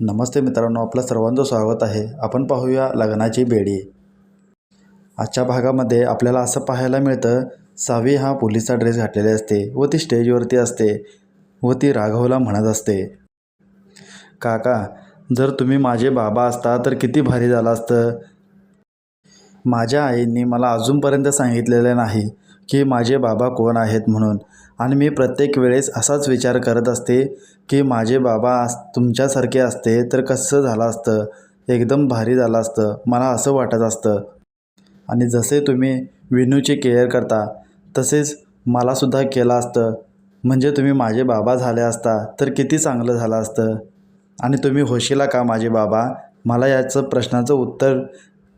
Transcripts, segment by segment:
नमस्ते मित्रांनो आपलं सर्वांचं स्वागत आहे. आपण पाहूया लग्नाची बेडी. आजच्या भागामध्ये आपल्याला असं पाहायला मिळतं सावी हा पोलीसचा ड्रेस घातलेला असते व ती स्टेजवरती असते व ती राघवला म्हणत असते. काका जर तुम्ही माझे बाबा असता तर किती भारी झालं असतं. माझ्या आईंनी मला अजूनपर्यंत सांगितलेलं नाही की माझे बाबा कोण आहेत म्हणून. आणि मी प्रत्येक वेळेस असाच विचार करत असते की माझे बाबा अस तुमच्यासारखे असते तर कसं झालं असतं? एकदम भारी झालं असतं. मला असं वाटत असतं. आणि जसे तुम्ही विनूची केअर करता तसेच मलासुद्धा केलं असतं. म्हणजे तुम्ही माझे बाबा झाले असता तर किती चांगलं झालं असतं? आणि तुम्ही होशीला का माझे बाबा? मला याचं प्रश्नाचं उत्तर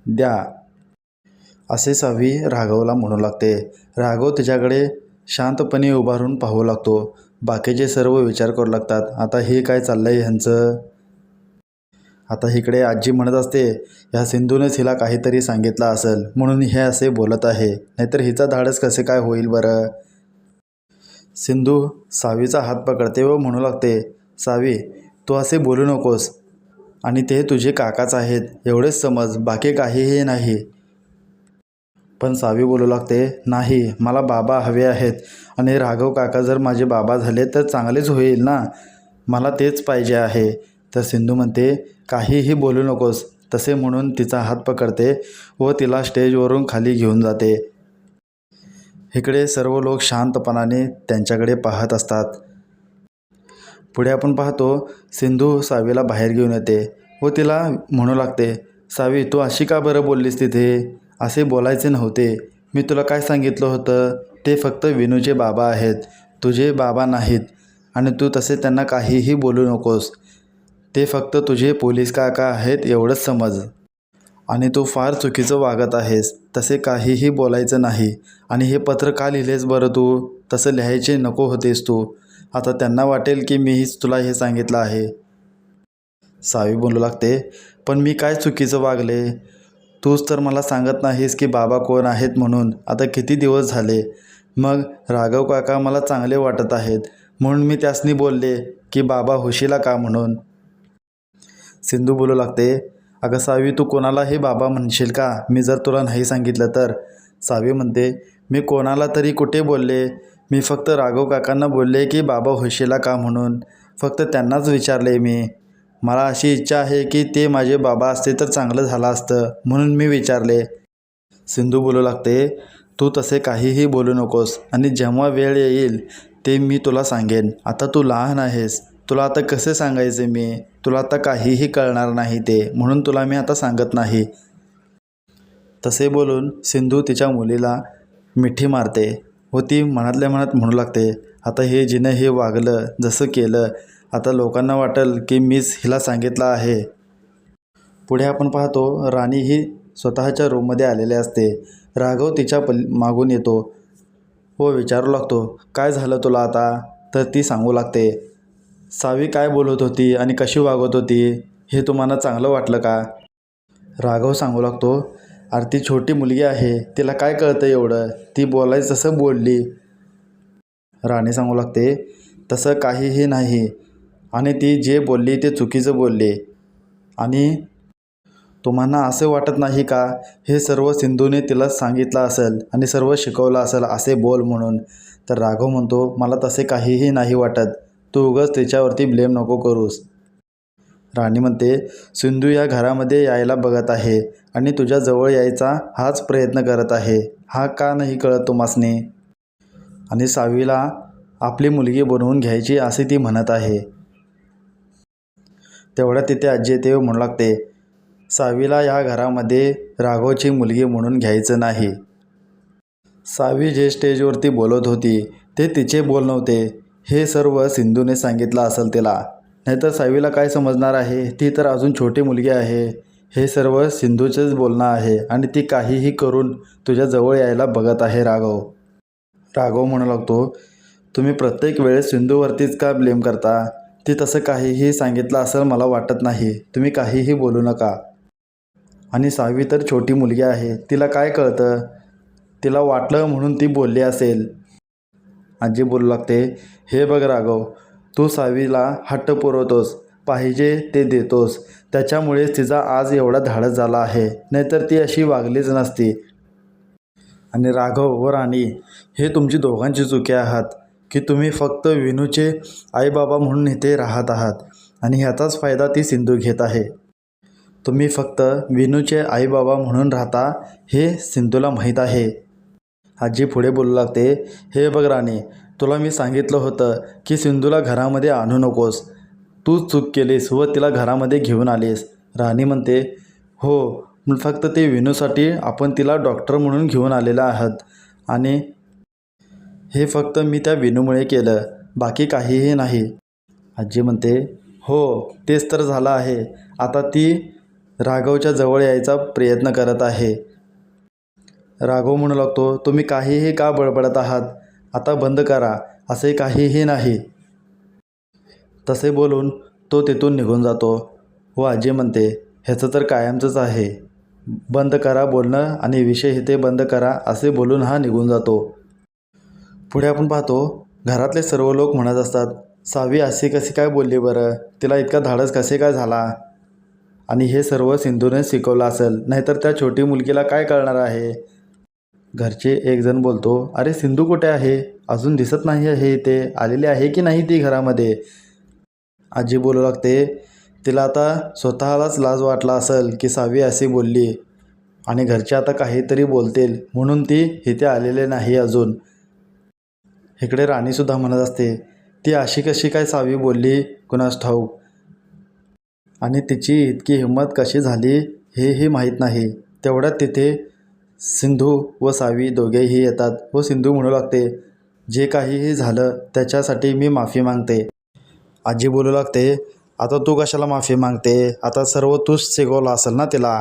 द्या. असे सवी राघवला म्हणू लागते. राघव तिच्याकडे शांतपणे उभारून पाहू लागतो. बाकीचे सर्व विचार करू लागतात. आता हे काय चाललं आहे ह्यांचं? आता इकडे आजी म्हणत असते ह्या सिंधूनेच हिला काहीतरी सांगितलं असेल. म्हणून हे असे बोलत आहे. नाहीतर हिचा धाडस कसे काय होईल बरं? सिंधू सावीचा हात पकडते व म्हणू लागते सावी तू असे बोलू नकोस. आणि ते तुझे काकाच आहेत. एवढेच समज. बाकी काहीही नाही. पण सावी बोलू लागते नाही मला बाबा हवे आहेत आणि राघव काका जर माझे बाबा झाले तर चांगलेच होईल ना? मला तेच पाहिजे आहे. तर सिंधू म्हणते काहीही बोलू नकोस तसे म्हणून तिचा हात पकडते व तिला स्टेजवरून खाली घेऊन जाते. इकडे सर्व लोक शांतपणाने त्यांच्याकडे पाहत असतात. पुढे आपण पाहतो सिंधू सावीला बाहेर घेऊन येते व तिला म्हणू लागते सावी तू अशी का बरं बोललीस तिथे? असे बोलायचे नव्हते. मी तुला काय सांगितलं होतं? ते फक्त विनूचे बाबा आहेत. तुझे बाबा नाहीत. आणि तू तसे त्यांना काहीही बोलू नकोस. ते फक्त तुझे पोलीस काका आहेत एवढंच समज. आणि तू फार चुकीचं वागत आहेस. तसे काहीही बोलायचं नाही. आणि हे पत्र का लिहिलेस बरं तू? तसं लिहायचे नको होतेस तू. आता त्यांना वाटेल की मीच तुला हे सांगितलं आहे. सावी बोलू लागते पण मी काय चुकीचं वागले? तूच तर मला सांगत नाहीस की बाबा कोण आहेत म्हणून. आता किती दिवस झाले? मग राघव काका मला चांगले वाटत आहेत. म्हणून मी त्यासनी बोलले की बाबा हुशीला का म्हणून? सिंधू बोलू लागते अगं सावी तू कोणालाही बाबा म्हणशील का? मी जर तुला नाही सांगितलं तर. सावी म्हणते मी कोणाला तरी कुठे बोलले? मी फक्त राघव काकांना बोलले की बाबा होशीला का म्हणून? फक्त त्यांनाच विचारले मी. मला अशी इच्छा आहे की ते माझे बाबा असते तर चांगलं झालं असतं म्हणून मी विचारले. सिंधू बोलू लागते तू तसे काहीही बोलू नकोस आणि जेव्हा वेळ येईल ते मी तुला सांगेन. आता तू लहान आहेस तुला आता कसे सांगायचे मी? तुला आता काहीही कळणार नाही ते म्हणून तुला मी आता सांगत नाही. तसे बोलून सिंधू तिच्या मुलीला मिठी मारते व ती मनातल्या मनात म्हणू लागते आता हे जिनं हे वागलं जसं केलं आता लोकांना वाटेल की मीच हिला सांगितलं आहे. पुढे आपण पाहतो राणी ही स्वतःच्या रूममध्ये आलेली असते. राघव तिच्या पल मागून येतो. व विचारू लागतो. काय झालं तुला आता? तर ती सांगू लागते. सावी काय बोलत होती आणि कशी वागत होती हे तुम्हाला चांगलं वाटलं का? राघव सांगू लागतो अरे ती छोटी मुलगी आहे. तिला काय कळतं एवढं? ती बोलायचं तसं बोलली. राणी सांगू लागते तसं काहीही नाही. आणि ती जे बोलली ते चुकीचं बोलली. आणि तुम्हाला असं वाटत नाही का? हे सर्व सिंधूने तिला सांगितलं असेल आणि सर्व शिकवलं असेल असे बोल म्हणून. तर राघव म्हणतो मला तसे काहीही नाही वाटत. तू उगाच तिच्यावरती ब्लेम नको करूस. राणी म्हणते सिंधू या घरामध्ये यायला बघत आहे आणि तुझ्या जवळ यायचा हाच प्रयत्न करत आहे. हा का नाही कळत तुम्हासने आणि सावीला आपली मुलगी बनवून घ्यायची असे ती म्हणत आहे. तेवढ्या तिथे आजी येते म्हणू लागते. सावीला या घरामध्ये राघवची मुलगी म्हणून घ्यायचं नाही. सावी जे स्टेजवरती बोलत होती ते तिचे बोल नव्हते. हे सर्व सिंधूने सांगितलं असेल तिला. नाहीतर सावीला काय समजणार आहे? ती तर अजून छोटी मुलगी आहे. हे सर्व सिंधूचेच बोलणं आहे आणि ती काहीही करून तुझ्या जवळ यायला बघत आहे राघव. राघव म्हणू लागतो तुम्ही प्रत्येक वेळेस सिंधूवरतीच का ब्लेम करता? ती तसं काहीही सांगितलं असं मला वाटत नाही. तुम्ही काहीही बोलू नका. आणि सहावी तर छोटी मुलगी आहे. तिला काय कळतं? तिला वाटलं म्हणून ती बोलली असेल. आजी बोलू लागते हे बघ राघव तू सावीला हट्ट पुरवतोस पाहिजे ते देतोस. त्याच्यामुळेच तिचा आज एवढा धाडस झाला आहे. नाहीतर ती अशी वागलीच नसती. आणि राघव व राणी हे तुमची दोघांची चुके आहात. की तुम्ही फक्त विनूचे आईबाबा म्हणून इथे राहत आहात आणि ह्याचाच फायदा ती सिंधू घेत आहे. तुम्ही फक्त विनूचे आईबाबा म्हणून राहता हे सिंधूला माहीत आहे. आजी पुढे बोलू लागते हे बघ राणी तुला मी सांगितलं होतं की सिंधूला घरामध्ये आणू नकोस. तू चूक केलीस व तिला घरामध्ये घेऊन आलीस. राणी म्हणते हो फक्त ते विनूसाठी आपण तिला डॉक्टर म्हणून घेऊन आलेला आहात आणि हे फक्त मी त्या विनूमुळे केलं बाकी काहीही नाही. आजी म्हणते हो तेच तर झालं आहे. आता ती राघवच्या जवळ यायचा प्रयत्न करत आहे. राघव म्हणू लागतो तुम्ही काहीही का बडबडत आहात? आता बंद करा असे काहीही नाही. तसे बोलून तो तिथून निघून जातो व आजी म्हणते ह्याचं तर कायमचंच आहे. बंद करा बोलणं आणि विषय इथे बंद करा असे बोलून हा निघून जातो. पुढे आपण पाहतो घरातले सर्व लोक म्हणत असतात सावी अशी कशी काय बोलली बरं? तिला इतका धाडस कसे काय झाला? आणि हे सर्व सिंधूने शिकवलं असेल नाहीतर त्या छोटी मुलगीला काय कळणार आहे? घरचे एक जण बोलतो अरे सिंधू कुठे आहे? अजून दिसत नाही आहे इथे. आलेली आहे की नाही ती घरामध्ये? आजी बोलू लागते तिला आता स्वतःलाच लाज वाटला असेल की सावी अशी बोलली आणि घरचे आता काहीतरी बोलतील म्हणून ती इथे आलेले नाही अजून. इकडे राणीसुद्धा म्हणत असते ती अशी कशी काय सावी बोलली कुणास ठाऊक? आणि तिची इतकी हिंमत कशी झाली हेही माहीत नाही. तेवढ्यात तिथे सिंधू व सावी दोघेही येतात व सिंधू म्हणू लागते जे काहीही झालं त्याच्यासाठी मी माफी मागते. आजी बोलू लागते आता तू कशाला माफी मागते? आता सर्व तूच शिकवलं असेल ना तिला?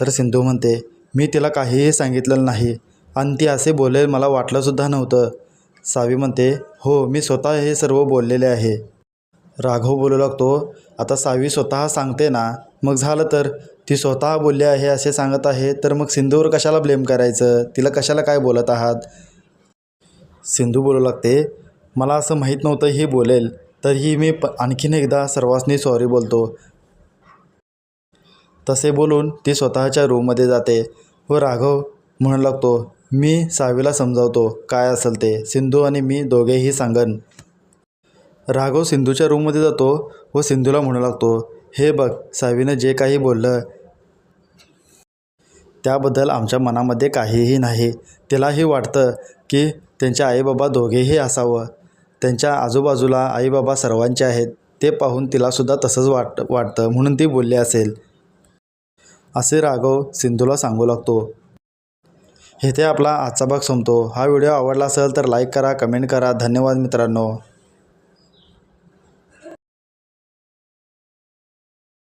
तर सिंधू म्हणते मी तिला काहीही सांगितलेलं नाही. आणि ती असे बोलेल मला वाटलंसुद्धा नव्हतं. सावी म्हणते हो मी स्वतः हे सर्व बोललेले आहे. राघव बोलू लागतो आता सावी स्वतः सांगते ना मग झालं तर? ती स्वतः बोलली आहे असे सांगत आहे तर मग सिंधूवर कशाला ब्लेम करायचं? तिला कशाला काय बोलत आहात? सिंधू बोलू लागते मला असं माहीत नव्हतं ही बोलेल तरीही मी प आणखीन एकदा सर्वांनी सॉरी बोलतो. तसे बोलून ती स्वतःच्या रूममध्ये जाते व राघव म्हणू लागतो मी सावीला समजावतो. काय असेल ते? सिंधू आणि मी दोघेही सांगन. राघव सिंधूच्या रूममध्ये जातो व सिंधूला म्हणू लागतो हे बघ सावीनं जे काही बोललं त्याबद्दल आमच्या मनामध्ये काहीही नाही. तिलाही वाटतं की त्यांचे आईबाबा दोघेही असावं. त्यांच्या आजूबाजूला आईबाबा सर्वांचे आहेत. ते पाहून तिलासुद्धा तसंच वाट वाटतं. म्हणून ती बोलली असेल. असे राघव सिंधूला सांगू लागतो. इथे आपला आजचा भाग संपतो. हा व्हिडिओ आवडला असेल तर लाईक करा कमेंट करा. धन्यवाद मित्रांनो.